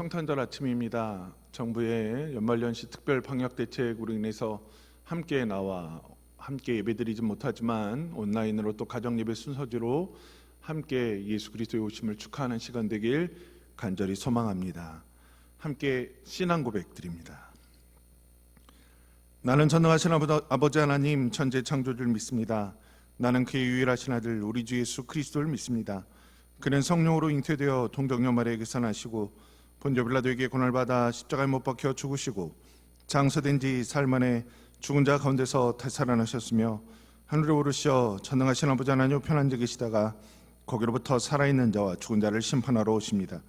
성탄절 아침입니다. 정부의 연말연시 특별 방역 대책으로 인해서 함께 나와 함께 예배드리지 못하지만 온라인으로 또 가정 예배 순서대로 함께 예수 그리스도의 오심을 축하하는 시간 되길 간절히 소망합니다. 함께 신앙 고백 드립니다. 나는 전능하신 아버- 아버지 하나님 천재 창조주를 믿습니다. 나는 그의 유일하신 아들 우리 주 예수 그리스도를 믿습니다. 그는 성령으로 잉태되어 동정녀 마리에게서 나시고 본저 빌라도에게 고난을 받아 십자가에 못 박혀 죽으시고 장서된 지 사흘 만에 죽은 자 가운데서 다시 살아나셨으며 하늘에 오르시어 전능하신 아버지 하나님 데 계시다가 거기로부터 살아있는 자와 죽은 자를 심판하러 오십니다.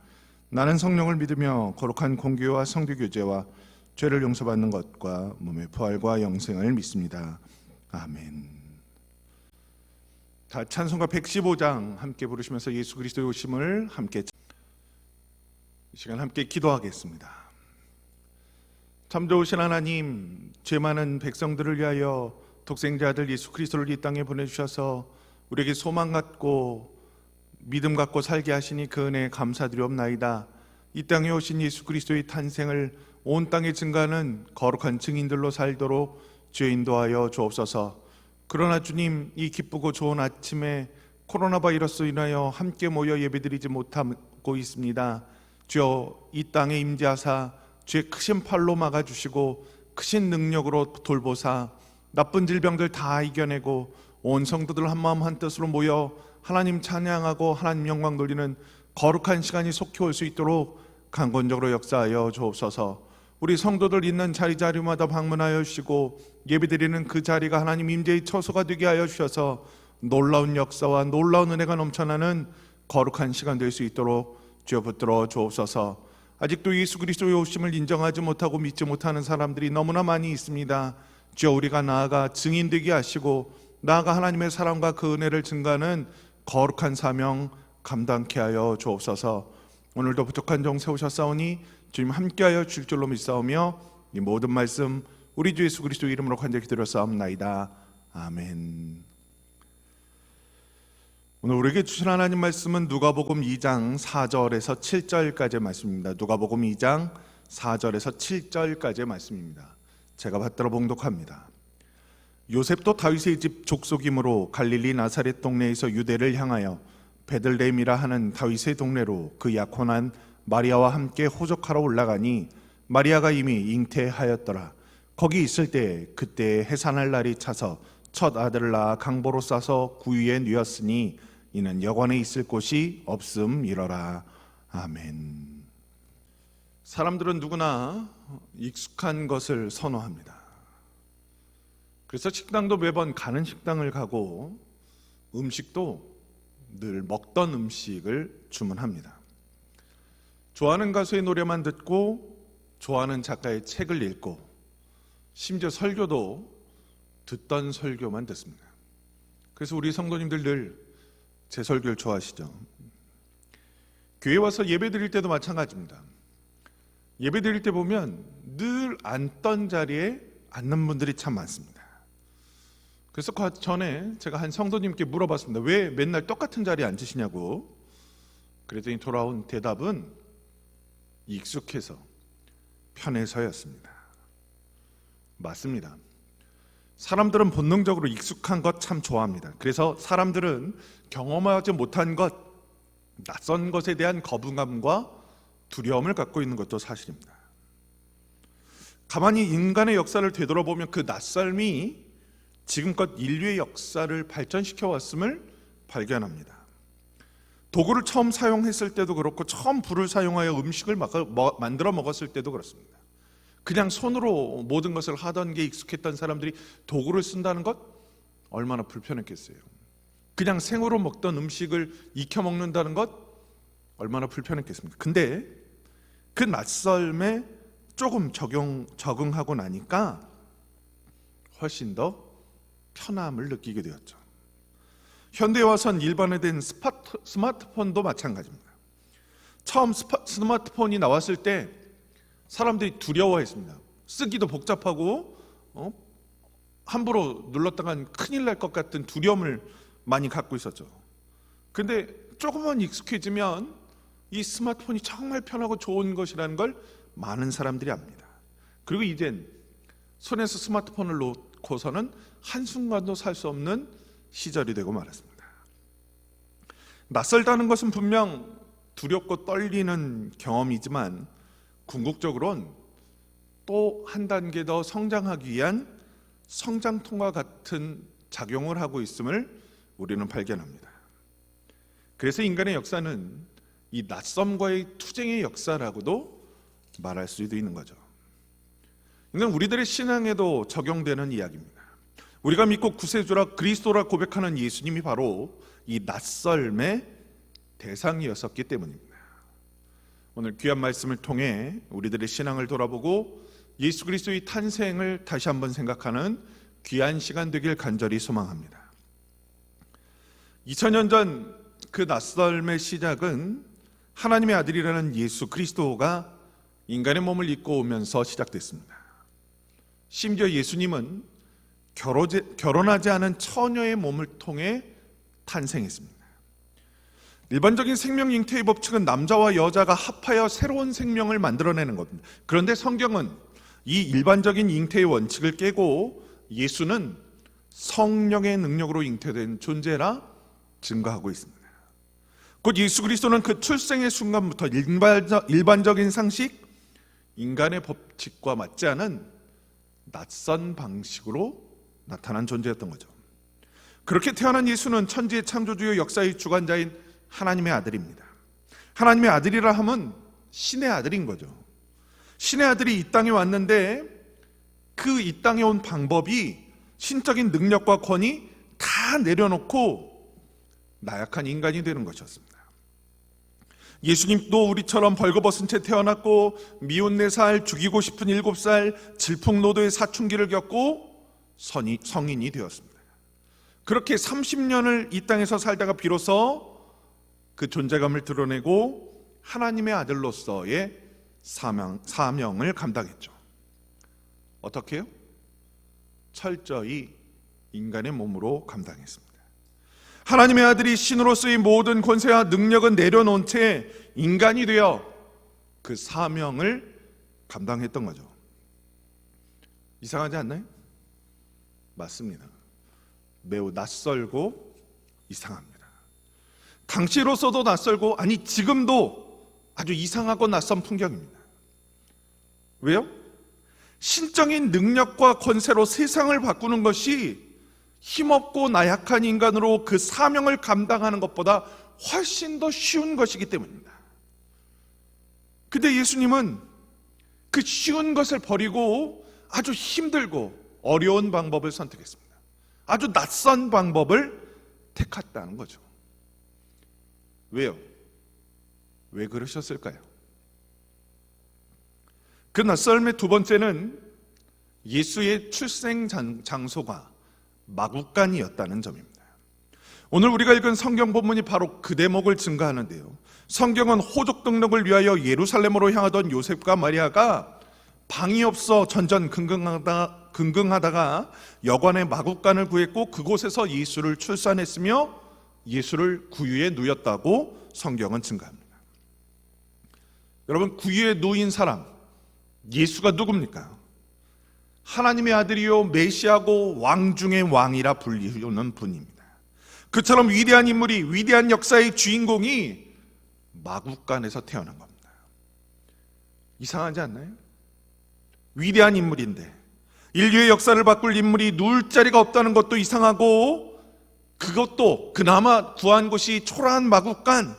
나는 성령을 믿으며 거룩한 공교와 성교 교제와 죄를 용서받는 것과 몸의 부활과 영생을 믿습니다. 아멘. 다 찬송가 115장 함께 부르시면서 예수 그리스도의 오심을 함께 이 시간 함께 기도하겠습니다. 참 좋으신 하나님, 죄 많은 백성들을 위하여 독생자 아들 예수 그리스도를 이 땅에 보내주셔서 우리에게 소망 갖고 믿음 갖고 살게 하시니 그 은혜 감사드리옵나이다. 이 땅에 오신 예수 그리스도의 탄생을 온 땅에 증가하는 거룩한 증인들로 살도록 주여 인도하여 주옵소서. 그러나 주님 이 기쁘고 좋은 아침에 코로나 바이러스로 인하여 함께 모여 예배드리지 못하고 있습니다. 주여 이 땅에 임재하사 주의 크신 팔로 막아주시고 크신 능력으로 돌보사 나쁜 질병들 다 이겨내고 온 성도들 한마음 한뜻으로 모여 하나님 찬양하고 하나님 영광 돌리는 거룩한 시간이 속히 올 수 있도록 강건적으로 역사하여 주옵소서. 우리 성도들 있는 자리 자리마다 방문하여 주시고 예배드리는 그 자리가 하나님 임재의 처소가 되게 하여 주셔서 놀라운 역사와 놀라운 은혜가 넘쳐나는 거룩한 시간 될 수 있도록 주여 붙들어 주옵소서. 아직도 예수 그리스도의 오심을 인정하지 못하고 믿지 못하는 사람들이 너무나 많이 있습니다. 주여 우리가 나아가 증인되게 하시고 나아가 하나님의 사랑과 그 은혜를 증가하는 거룩한 사명 감당케 하여 주옵소서. 오늘도 부족한 종 세우셨사오니 주님 함께하여 줄 줄로 믿사오며 이 모든 말씀 우리 주 예수 그리스도 이름으로 간절히 기도렸사옵나이다. 아멘. 오늘 우리에게 주신 하나님 말씀은 누가복음 2장 4절에서 7절까지의 말씀입니다. 누가복음 2장 4절에서 7절까지의 말씀입니다. 제가 받들어 봉독합니다. 요셉도 다윗의 집 족속이므로 갈릴리 나사렛 동네에서 유대를 향하여 베들레헴이라 하는 다윗의 동네로 그 약혼한 마리아와 함께 호적하러 올라가니 마리아가 이미 잉태하였더라. 거기 있을 때 그때 해산할 날이 차서 첫 아들을 낳아 강보로 싸서 구유에 누였으니 이는 여관에 있을 곳이 없음 이러라. 아멘. 사람들은 누구나 익숙한 것을 선호합니다. 그래서 식당도 매번 가는 식당을 가고 음식도 늘 먹던 음식을 주문합니다. 좋아하는 가수의 노래만 듣고 좋아하는 작가의 책을 읽고 심지어 설교도 듣던 설교만 듣습니다. 그래서 우리 성도님들 늘 제 설교를 좋아하시죠? 교회 와서 예배 드릴 때도 마찬가지입니다. 예배 드릴 때 보면 늘 앉던 자리에 앉는 분들이 참 많습니다. 그래서 그 전에 제가 한 성도님께 물어봤습니다. 왜 맨날 똑같은 자리에 앉으시냐고. 그랬더니 돌아온 대답은 익숙해서 편해서였습니다. 맞습니다. 사람들은 본능적으로 익숙한 것 참 좋아합니다. 그래서 사람들은 경험하지 못한 것, 낯선 것에 대한 거부감과 두려움을 갖고 있는 것도 사실입니다. 가만히 인간의 역사를 되돌아보면 그 낯설미 지금껏 인류의 역사를 발전시켜 왔음을 발견합니다. 도구를 처음 사용했을 때도 그렇고 처음 불을 사용하여 음식을 만들어 먹었을 때도 그렇습니다. 그냥 손으로 모든 것을 하던 게 익숙했던 사람들이 도구를 쓴다는 것 얼마나 불편했겠어요. 그냥 생으로 먹던 음식을 익혀 먹는다는 것 얼마나 불편했겠습니까? 근데 그 낯설매 조금 적용 적응하고 나니까 훨씬 더 편함을 느끼게 되었죠. 현대에 와선 일반화된 스마트, 스마트폰도 마찬가지입니다. 처음 스마트폰이 나왔을 때 사람들이 두려워했습니다. 쓰기도 복잡하고 어? 함부로 눌렀다간 큰일 날 것 같은 두려움을 많이 갖고 있었죠. 근데 조금만 익숙해지면 이 스마트폰이 정말 편하고 좋은 것이라는 걸 많은 사람들이 압니다. 그리고 이젠 손에서 스마트폰을 놓고서는 한순간도 살 수 없는 시절이 되고 말았습니다. 낯설다는 것은 분명 두렵고 떨리는 경험이지만 궁극적으론 또 한 단계 더 성장하기 위한 성장통과 같은 작용을 하고 있음을 우리는 발견합니다. 그래서 인간의 역사는 이 낯섦과의 투쟁의 역사라고도 말할 수도 있는 거죠. 이건 우리들의 신앙에도 적용되는 이야기입니다. 우리가 믿고 구세주라 그리스도라 고백하는 예수님이 바로 이 낯설의 대상이었었기 때문입니다. 오늘 귀한 말씀을 통해 우리들의 신앙을 돌아보고 예수 그리스도의 탄생을 다시 한번 생각하는 귀한 시간 되길 간절히 소망합니다. 2000년 전 그 낯설의 시작은 하나님의 아들이라는 예수 그리스도가 인간의 몸을 입고 오면서 시작됐습니다. 심지어 예수님은 결혼하지 않은 처녀의 몸을 통해 탄생했습니다. 일반적인 생명 잉태의 법칙은 남자와 여자가 합하여 새로운 생명을 만들어내는 겁니다. 그런데 성경은 이 일반적인 잉태의 원칙을 깨고 예수는 성령의 능력으로 잉태된 존재라 증거하고 있습니다. 곧 예수 그리스도는 그 출생의 순간부터 일반적, 일반적인 상식, 인간의 법칙과 맞지 않은 낯선 방식으로 나타난 존재였던 거죠. 그렇게 태어난 예수는 천지의 창조주요 역사의 주관자인 하나님의 아들입니다. 하나님의 아들이라 함은 신의 아들인 거죠. 신의 아들이 이 땅에 왔는데 그 이 땅에 온 방법이 신적인 능력과 권위 다 내려놓고 나약한 인간이 되는 것이었습니다. 예수님도 우리처럼 벌거벗은 채 태어났고 미운 네 살 죽이고 싶은 일곱 살 질풍노도의 사춘기를 겪고 선이, 성인이 되었습니다. 그렇게 30년을 이 땅에서 살다가 비로소 그 존재감을 드러내고 하나님의 아들로서의 사명, 사명을 감당했죠. 어떻게 요? 철저히 인간의 몸으로 감당했습니다. 하나님의 아들이 신으로서의 모든 권세와 능력은 내려놓은 채 인간이 되어 그 사명을 감당했던 거죠. 이상하지 않나요? 맞습니다. 매우 낯설고 이상합니다. 당시로서도 낯설고 아니 지금도 아주 이상하고 낯선 풍경입니다. 왜요? 신적인 능력과 권세로 세상을 바꾸는 것이 힘없고 나약한 인간으로 그 사명을 감당하는 것보다 훨씬 더 쉬운 것이기 때문입니다. 근데 예수님은 그 쉬운 것을 버리고 아주 힘들고 어려운 방법을 선택했습니다. 아주 낯선 방법을 택했다는 거죠. 왜요? 왜 그러셨을까요? 그 낯설음의 두 번째는 예수의 출생 장- 장소가 마국간이었다는 점입니다. 오늘 우리가 읽은 성경 본문이 바로 그 대목을 증가하는데요. 성경은 호족 등록을 위하여 예루살렘으로 향하던 요셉과 마리아가 방이 없어 전전긍긍하다, 긍긍하다가 여관의 마국간을 구했고 그곳에서 예수를 출산했으며 예수를 구유에 누였다고 성경은 증가합니다. 여러분 구유에 누인 사람 예수가 누굽니까? 하나님의 아들이요 메시아고 왕 중의 왕이라 불리우는 분입니다. 그처럼 위대한 인물이 위대한 역사의 주인공이 마국간에서 태어난 겁니다. 이상하지 않나요? 위대한 인물인데 인류의 역사를 바꿀 인물이 누울 자리가 없다는 것도 이상하고 그것도 그나마 구한 곳이 초라한 마국간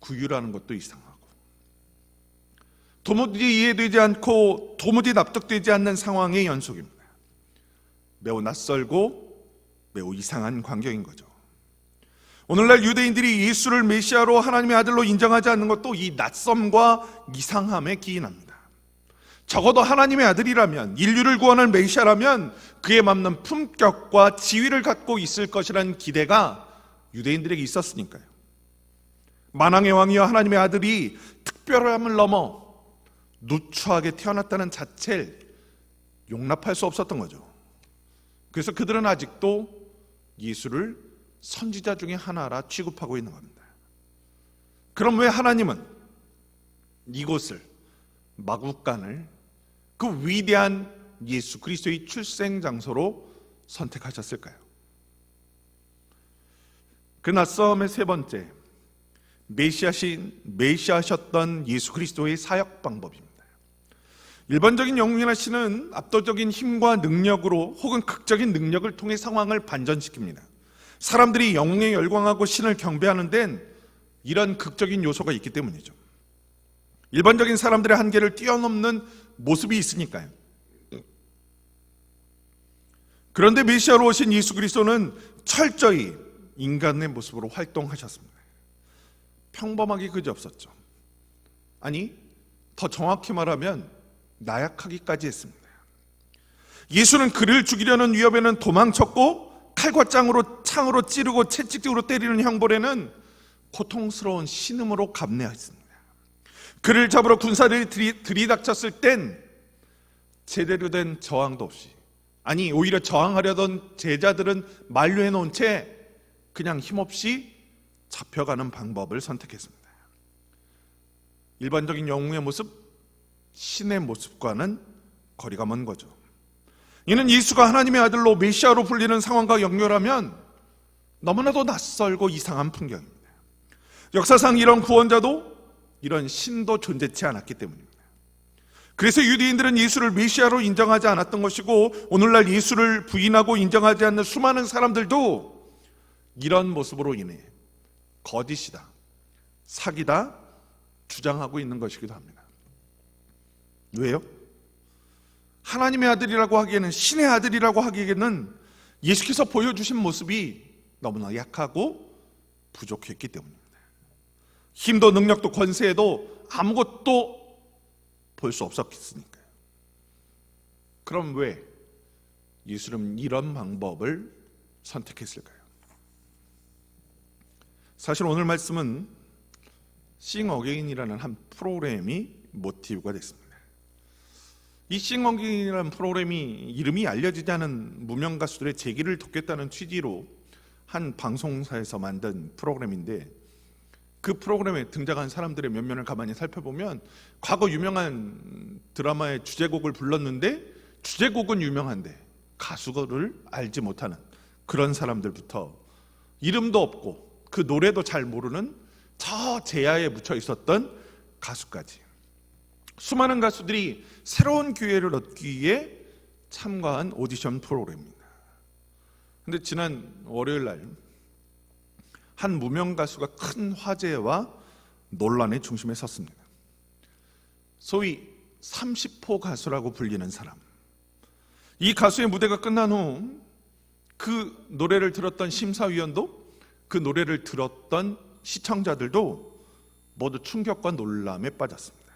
구유라는 것도 이상하고 도무지 이해되지 않고 도무지 납득되지 않는 상황의 연속입니다. 매우 낯설고 매우 이상한 광경인 거죠. 오늘날 유대인들이 예수를 메시아로 하나님의 아들로 인정하지 않는 것도 이 낯섦과 이상함에 기인합니다. 적어도 하나님의 아들이라면 인류를 구원할 메시아라면 그에 맞는 품격과 지위를 갖고 있을 것이라는 기대가 유대인들에게 있었으니까요. 만왕의 왕이여 하나님의 아들이 특별함을 넘어 누추하게 태어났다는 자체를 용납할 수 없었던 거죠. 그래서 그들은 아직도 예수를 선지자 중에 하나라 취급하고 있는 겁니다. 그럼 왜 하나님은 이곳을 마국간을 그 위대한 예수 그리스도의 출생 장소로 선택하셨을까요? 그 낯섦의 세 번째 메시아신 메시아셨던 예수 그리스도의 사역 방법입니다. 일반적인 영웅이나 신은 압도적인 힘과 능력으로 혹은 극적인 능력을 통해 상황을 반전시킵니다. 사람들이 영웅에 열광하고 신을 경배하는 데는 이런 극적인 요소가 있기 때문이죠. 일반적인 사람들의 한계를 뛰어넘는 모습이 있으니까요. 그런데 메시아로 오신 예수 그리스도는 철저히 인간의 모습으로 활동하셨습니다. 평범하기 그지 없었죠. 아니, 더 정확히 말하면 나약하기까지 했습니다. 예수는 그를 죽이려는 위협에는 도망쳤고 칼과 짱으로 창으로 찌르고 채찍으로 때리는 형벌에는 고통스러운 신음으로 감내했습니다. 그를 잡으러 군사들이 들이, 들이닥쳤을 땐 제대로 된 저항도 없이 아니 오히려 저항하려던 제자들은 만류해 놓은 채 그냥 힘없이 잡혀가는 방법을 선택했습니다. 일반적인 영웅의 모습, 신의 모습과는 거리가 먼 거죠. 이는 예수가 하나님의 아들로 메시아로 불리는 상황과 연결하면 너무나도 낯설고 이상한 풍경입니다. 역사상 이런 구원자도 이런 신도 존재치 않았기 때문입니다. 그래서 유대인들은 예수를 메시아로 인정하지 않았던 것이고 오늘날 예수를 부인하고 인정하지 않는 수많은 사람들도 이런 모습으로 인해 거짓이다, 사기다 주장하고 있는 것이기도 합니다. 왜요? 하나님의 아들이라고 하기에는 신의 아들이라고 하기에는 예수께서 보여주신 모습이 너무나 약하고 부족했기 때문입니다. 힘도 능력도 권세도 아무것도 볼 수 없었으니까요. 그럼 왜 예수는 이런 방법을 선택했을까요? 사실 오늘 말씀은 싱 어게인이라는 한 프로그램이 모티브가 됐습니다. 이싱 어게인이라는 프로그램이 이름이 알려지지 않은 무명 가수들의 재기를 돕겠다는 취지로 한 방송사에서 만든 프로그램인데 그 프로그램에 등장한 사람들의 면면을 가만히 살펴보면 과거 유명한 드라마의 주제곡을 불렀는데 주제곡은 유명한데 가수를 알지 못하는 그런 사람들부터 이름도 없고 그 노래도 잘 모르는 저 제야에 묻혀 있었던 가수까지 수많은 가수들이 새로운 기회를 얻기 위해 참가한 오디션 프로그램입니다. 근데 지난 월요일 날 한 무명 가수가 큰 화제와 논란의 중심에 섰습니다. 소위 30호 가수라고 불리는 사람. 이 가수의 무대가 끝난 후 그 노래를 들었던 심사위원도 그 노래를 들었던 시청자들도 모두 충격과 놀람에 빠졌습니다.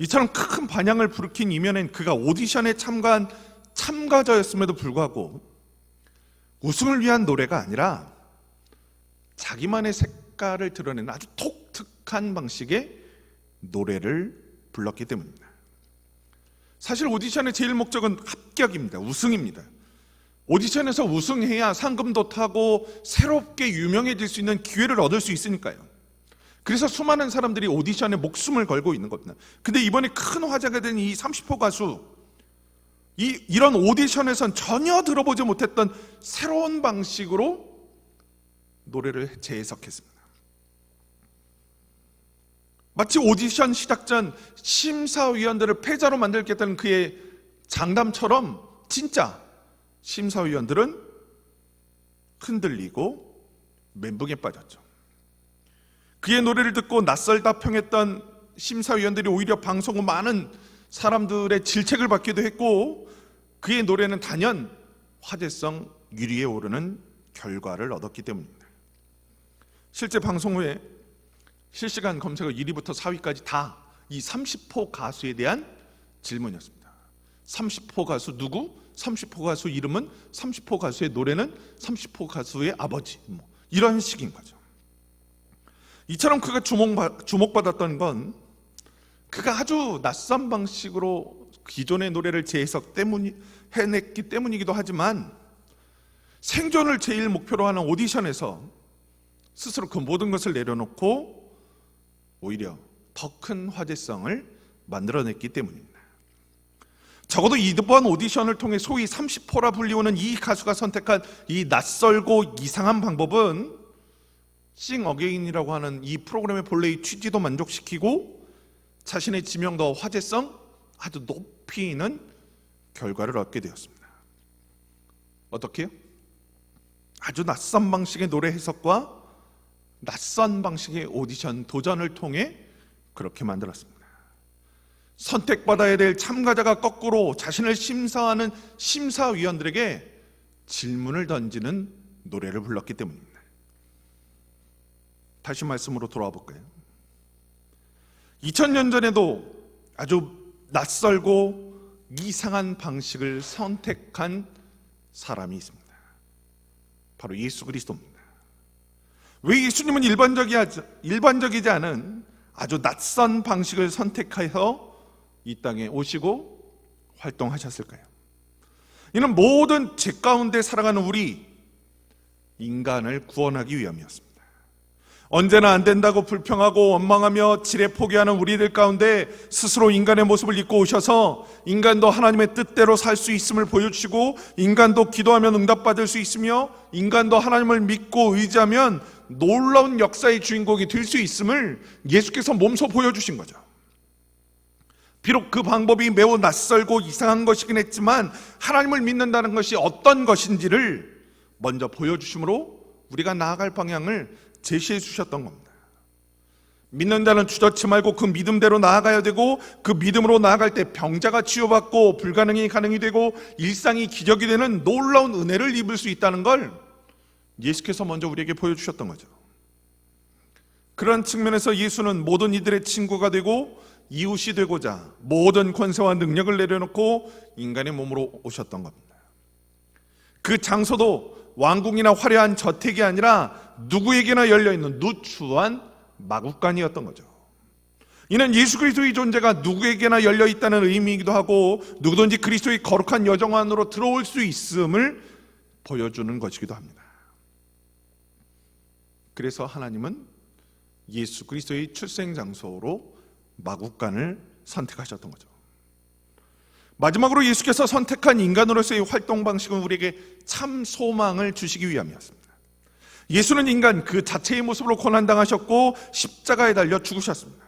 이처럼 큰 반향을 불킨 이면엔 그가 오디션에 참가한 참가자였음에도 불구하고 우승을 위한 노래가 아니라 자기만의 색깔을 드러내는 아주 독특한 방식의 노래를 불렀기 때문입니다. 사실 오디션의 제일 목적은 합격입니다. 우승입니다. 오디션에서 우승해야 상금도 타고 새롭게 유명해질 수 있는 기회를 얻을 수 있으니까요. 그래서 수많은 사람들이 오디션에 목숨을 걸고 있는 겁니다. 근데 이번에 큰 화제가 된 이 30호 가수, 이, 이런 오디션에선 전혀 들어보지 못했던 새로운 방식으로 노래를 재해석했습니다. 마치 오디션 시작 전 심사위원들을 패자로 만들겠다는 그의 장담처럼 진짜 심사위원들은 흔들리고 멘붕에 빠졌죠. 그의 노래를 듣고 낯설다 평했던 심사위원들이 오히려 방송 후 많은 사람들의 질책을 받기도 했고 그의 노래는 단연 화제성 1위에 오르는 결과를 얻었기 때문입니다. 실제 방송 후에 실시간 검색어 1위부터 4위까지 다 이 30호 가수에 대한 질문이었습니다. 30호 가수 누구? 30호 가수 이름은 30호 가수의 노래는 30호 가수의 아버지 뭐 이런 식인 거죠. 이처럼 그가 주목, 주목받았던 건 그가 아주 낯선 방식으로 기존의 노래를 재해석 때문 해냈기 때문이기도 하지만 생존을 제일 목표로 하는 오디션에서 스스로 그 모든 것을 내려놓고 오히려 더 큰 화제성을 만들어냈기 때문입니다. 적어도 이번 오디션을 통해 소위 30호라 불리우는 이 가수가 선택한 이 낯설고 이상한 방법은 싱 어게인이라고 하는 이 프로그램의 본래의 취지도 만족시키고 자신의 지명도 화제성 아주 높이는 결과를 얻게 되었습니다. 어떻게요? 아주 낯선 방식의 노래 해석과 낯선 방식의 오디션 도전을 통해 그렇게 만들었습니다. 선택받아야 될 참가자가 거꾸로 자신을 심사하는 심사위원들에게 질문을 던지는 노래를 불렀기 때문입니다. 다시 말씀으로 돌아와 볼까요? 2000년 전에도 아주 낯설고 이상한 방식을 선택한 사람이 있습니다. 바로 예수 그리스도입니다. 왜 예수님은 일반적이지, 일반적이지 않은 아주 낯선 방식을 선택해서 이 땅에 오시고 활동하셨을까요? 이는 모든 죄 가운데 살아가는 우리 인간을 구원하기 위함이었습니다. 언제나 안 된다고 불평하고 원망하며 지레 포기하는 우리들 가운데 스스로 인간의 모습을 입고 오셔서 인간도 하나님의 뜻대로 살 수 있음을 보여주시고 인간도 기도하면 응답받을 수 있으며 인간도 하나님을 믿고 의지하면 놀라운 역사의 주인공이 될 수 있음을 예수께서 몸소 보여주신 거죠. 비록 그 방법이 매우 낯설고 이상한 것이긴 했지만 하나님을 믿는다는 것이 어떤 것인지를 먼저 보여주심으로 우리가 나아갈 방향을 제시해 주셨던 겁니다. 믿는다는 주저치 말고 그 믿음대로 나아가야 되고 그 믿음으로 나아갈 때 병자가 치유받고 불가능이 가능이 되고 일상이 기적이 되는 놀라운 은혜를 입을 수 있다는 걸 예수께서 먼저 우리에게 보여주셨던 거죠. 그런 측면에서 예수는 모든 이들의 친구가 되고 이웃이 되고자 모든 권세와 능력을 내려놓고 인간의 몸으로 오셨던 겁니다. 그 장소도 왕궁이나 화려한 저택이 아니라 누구에게나 열려 있는 누추한 마국간이었던 거죠. 이는 예수 그리스도의 존재가 누구에게나 열려 있다는 의미이기도 하고 누구든지 그리스도의 거룩한 여정 안으로 들어올 수 있음을 보여주는 것이기도 합니다. 그래서 하나님은 예수 그리스도의 출생 장소로 마국간을 선택하셨던 거죠. 마지막으로 예수께서 선택한 인간으로서의 활동 방식은 우리에게 참 소망을 주시기 위함이었습니다. 예수는 인간 그 자체의 모습으로 고난당하셨고 십자가에 달려 죽으셨습니다.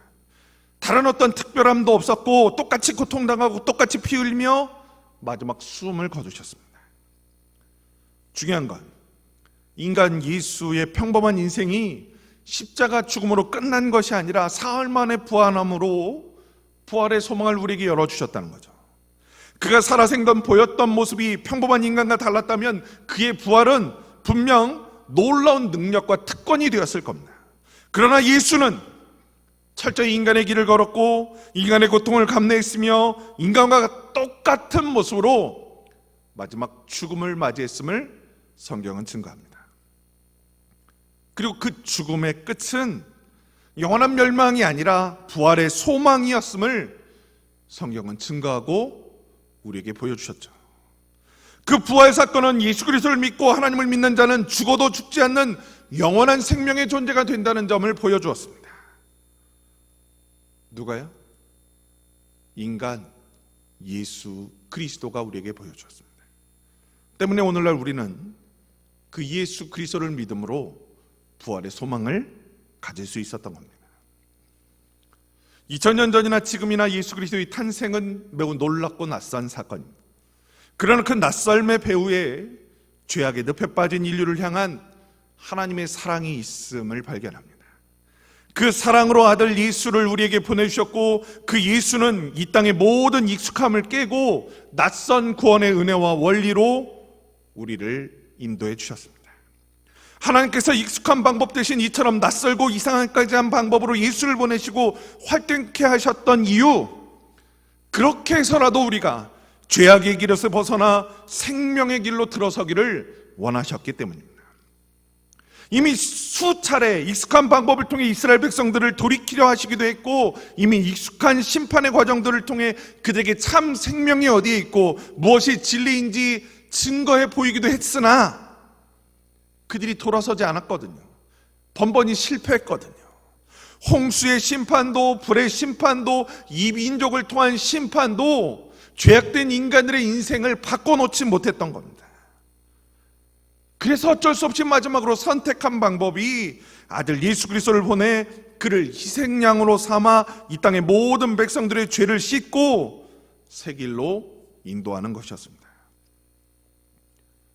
다른 어떤 특별함도 없었고 똑같이 고통당하고 똑같이 피 흘리며 마지막 숨을 거두셨습니다. 중요한 건 인간 예수의 평범한 인생이 십자가 죽음으로 끝난 것이 아니라 사흘 만에 부활함으로 부활의 소망을 우리에게 열어주셨다는 거죠. 그가 살아생전 보였던 모습이 평범한 인간과 달랐다면 그의 부활은 분명 놀라운 능력과 특권이 되었을 겁니다. 그러나 예수는 철저히 인간의 길을 걸었고 인간의 고통을 감내했으며 인간과 똑같은 모습으로 마지막 죽음을 맞이했음을 성경은 증거합니다. 그리고 그 죽음의 끝은 영원한 멸망이 아니라 부활의 소망이었음을 성경은 증거하고 우리에게 보여주셨죠. 그 부활 사건은 예수 그리스도를 믿고 하나님을 믿는 자는 죽어도 죽지 않는 영원한 생명의 존재가 된다는 점을 보여주었습니다. 누가요? 인간 예수 그리스도가 우리에게 보여주었습니다. 때문에 오늘날 우리는 그 예수 그리스도를 믿음으로 부활의 소망을 가질 수 있었던 겁니다. 2000년 전이나 지금이나 예수 그리스도의 탄생은 매우 놀랍고 낯선 사건입니다. 그러나 그 낯설의 배후에 죄악의 늪에 빠진 인류를 향한 하나님의 사랑이 있음을 발견합니다. 그 사랑으로 아들 예수를 우리에게 보내주셨고 그 예수는 이 땅의 모든 익숙함을 깨고 낯선 구원의 은혜와 원리로 우리를 인도해 주셨습니다. 하나님께서 익숙한 방법 대신 이처럼 낯설고 이상하까지 한 방법으로 예수를 보내시고 활동케 하셨던 이유 그렇게 해서라도 우리가 죄악의 길에서 벗어나 생명의 길로 들어서기를 원하셨기 때문입니다. 이미 수차례 익숙한 방법을 통해 이스라엘 백성들을 돌이키려 하시기도 했고 이미 익숙한 심판의 과정들을 통해 그들에게 참 생명이 어디에 있고 무엇이 진리인지 증거해 보이기도 했으나 그들이 돌아서지 않았거든요. 번번이 실패했거든요. 홍수의 심판도 불의 심판도 이 민족을 통한 심판도 죄악된 인간들의 인생을 바꿔놓지 못했던 겁니다. 그래서 어쩔 수 없이 마지막으로 선택한 방법이 아들 예수 그리스도를 보내 그를 희생양으로 삼아 이 땅의 모든 백성들의 죄를 씻고 새 길로 인도하는 것이었습니다.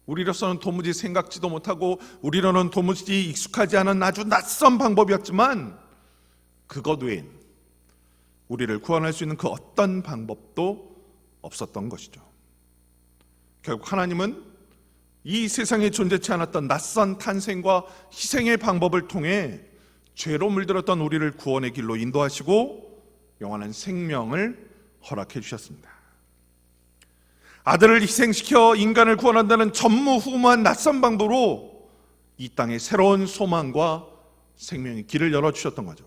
우리로서는 도무지 생각지도 못하고 우리로는 도무지 익숙하지 않은 아주 낯선 방법이었지만 그것 외엔 우리를 구원할 수 있는 그 어떤 방법도 없었던 것이죠. 결국 하나님은 이 세상에 존재치 않았던 낯선 탄생과 희생의 방법을 통해 죄로 물들었던 우리를 구원의 길로 인도하시고 영원한 생명을 허락해 주셨습니다. 아들을 희생시켜 인간을 구원한다는 전무후무한 낯선 방법으로 이 땅에 새로운 소망과 생명의 길을 열어 주셨던 거죠.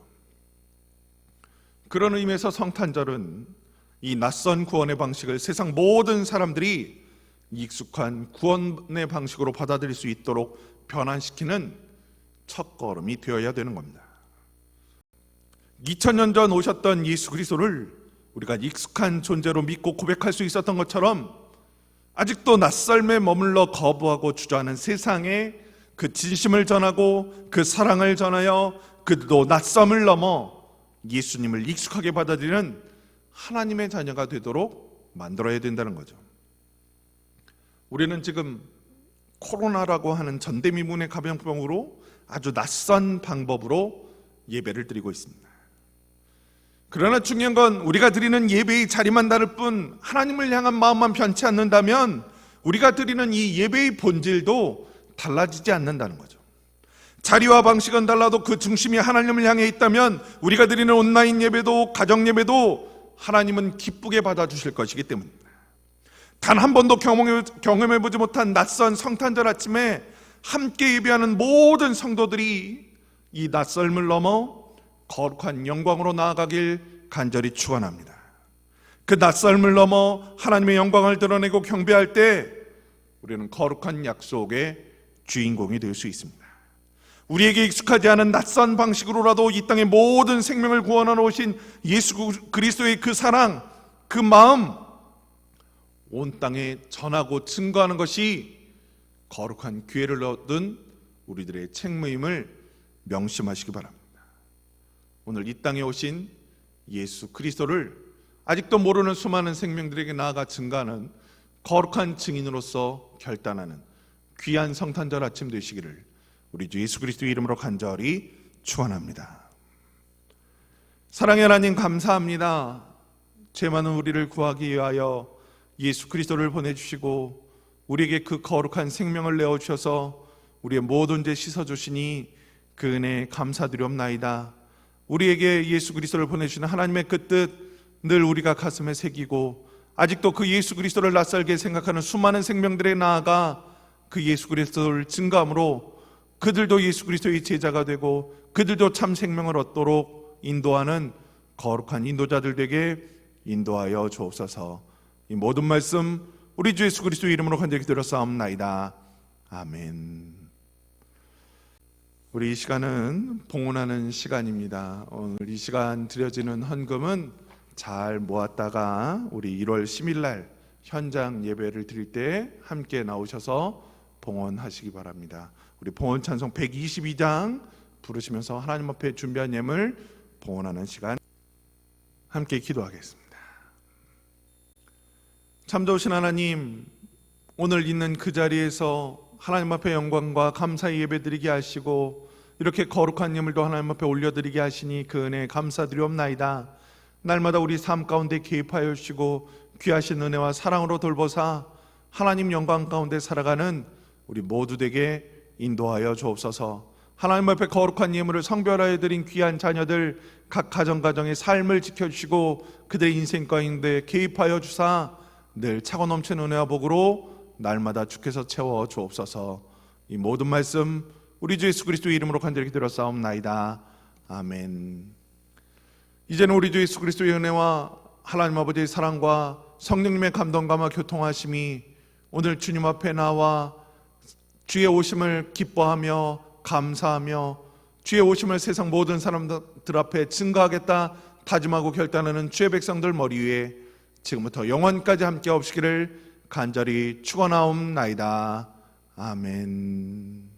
그런 의미에서 성탄절은 이 낯선 구원의 방식을 세상 모든 사람들이 익숙한 구원의 방식으로 받아들일 수 있도록 변환시키는 첫 걸음이 되어야 되는 겁니다. 2000년 전 오셨던 예수 그리스도를 우리가 익숙한 존재로 믿고 고백할 수 있었던 것처럼 아직도 낯설매 머물러 거부하고 주저하는 세상에 그 진심을 전하고 그 사랑을 전하여 그도 낯섦을 넘어 예수님을 익숙하게 받아들이는 하나님의 자녀가 되도록 만들어야 된다는 거죠. 우리는 지금 코로나라고 하는 전대미문의 감염병으로 아주 낯선 방법으로 예배를 드리고 있습니다. 그러나 중요한 건 우리가 드리는 예배의 자리만 다를 뿐 하나님을 향한 마음만 변치 않는다면 우리가 드리는 이 예배의 본질도 달라지지 않는다는 거죠. 자리와 방식은 달라도 그 중심이 하나님을 향해 있다면 우리가 드리는 온라인 예배도 가정 예배도 하나님은 기쁘게 받아주실 것이기 때문입니다. 단 한 번도 경험해, 경험해보지 못한 낯선 성탄절 아침에 함께 예배하는 모든 성도들이 이 낯설을 넘어 거룩한 영광으로 나아가길 간절히 축원합니다. 그 낯설을 넘어 하나님의 영광을 드러내고 경배할 때 우리는 거룩한 약속의 주인공이 될 수 있습니다. 우리에게 익숙하지 않은 낯선 방식으로라도 이 땅의 모든 생명을 구원하러 오신 예수 그리스도의 그 사랑, 그 마음 온 땅에 전하고 증거하는 것이 거룩한 기회를 얻은 우리들의 책무임을 명심하시기 바랍니다. 오늘 이 땅에 오신 예수 그리스도를 아직도 모르는 수많은 생명들에게 나아가 증가하는 거룩한 증인으로서 결단하는 귀한 성탄절 아침 되시기를 우리 주 예수 그리스도 이름으로 간절히 축원합니다. 사랑의 하나님 감사합니다. 죄 많은 우리를 구하기 위하여 예수 그리스도를 보내 주시고 우리에게 그 거룩한 생명을 내어 주셔서 우리의 모든 죄 씻어 주시니 그 은혜 감사드리옵나이다. 우리에게 예수 그리스도를 보내 주시는 하나님의 그 뜻 늘 우리가 가슴에 새기고 아직도 그 예수 그리스도를 낯설게 생각하는 수많은 생명들에 나아가 그 예수 그리스도를 증감으로 그들도 예수 그리스도의 제자가 되고 그들도 참 생명을 얻도록 인도하는 거룩한 인도자들 되게 인도하여 주옵소서. 이 모든 말씀 우리 주 예수 그리스도 이름으로 간절히 드렸사옵나이다. 아멘. 우리 이 시간은 봉헌하는 시간입니다. 오늘 이 시간 드려지는 헌금은 잘 모았다가 우리 1월 10일 날 현장 예배를 드릴 때 함께 나오셔서 봉헌하시기 바랍니다. 우리 봉헌 찬송 122장 부르시면서 하나님 앞에 준비한 예물 봉헌하는 시간 함께 기도하겠습니다. 참 좋으신 하나님, 오늘 있는 그 자리에서 하나님 앞에 영광과 감사의 예배드리게 하시고 이렇게 거룩한 예물도 하나님 앞에 올려드리게 하시니 그 은혜 감사드리옵나이다. 날마다 우리 삶 가운데 개입하여 주시고 귀하신 은혜와 사랑으로 돌보사 하나님 영광 가운데 살아가는 우리 모두에게 인도하여 주옵소서. 하나님 앞에 거룩한 예물을 성별하여 드린 귀한 자녀들 각 가정 가정의 삶을 지켜주시고 그들의 인생 가운데 개입하여 주사 늘 차고 넘치는 은혜와 복으로 날마다 주께서 채워 주옵소서. 이 모든 말씀 우리 주 예수 그리스도의 이름으로 간절히 기도하사옵나이다. 아멘. 이제는 우리 주 예수 그리스도의 은혜와 하나님 아버지의 사랑과 성령님의 감동감과 교통하심이 오늘 주님 앞에 나와 주의 오심을 기뻐하며 감사하며 주의 오심을 세상 모든 사람들 앞에 증거하겠다 다짐하고 결단하는 주의 백성들 머리 위에 지금부터 영원까지 함께 없시기를 간절히 축원하옵나이다. 아멘.